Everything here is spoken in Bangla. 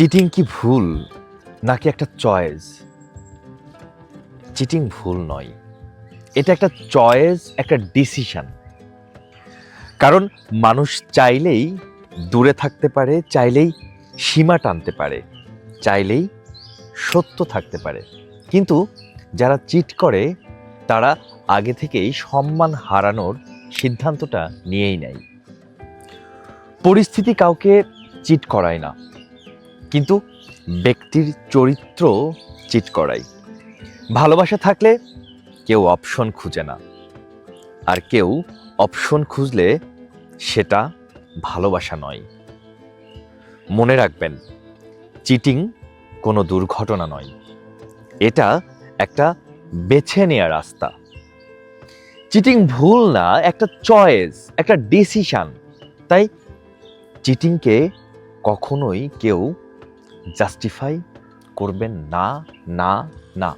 চিটিং কি ভুল নাকি একটা চয়েস? চিটিং ভুল নয়। এটা একটা চয়েস, একটা ডিসিশন। কারণ মানুষ চাইলেই দূরে থাকতে পারে, চাইলেই সীমা টানতে পারে, চাইলেই সত্য থাকতে পারে। কিন্তু যারা চিট করে, তারা আগে থেকেই সম্মান হারানোর সিদ্ধান্তটা নিয়েই নেয়। পরিস্থিতি কাউকে চিট করায় না। কিন্তু ব্যক্তির চরিত্র চিট করায় ভালোবাসা থাকলে কেউ অপশন খুঁজে না। আর কেউ অপশন খুঁজলে সেটা ভালোবাসা নয়। মনে রাখবেন, চিটিং কোনো দুর্ঘটনা নয়। এটা একটা বেছে নেওয়া রাস্তা। চিটিং ভুল না, একটা চয়েস, একটা ডিসিশান। তাই চিটিংকে কখনোই কেউ জাস্টিফাই করবেন না না না।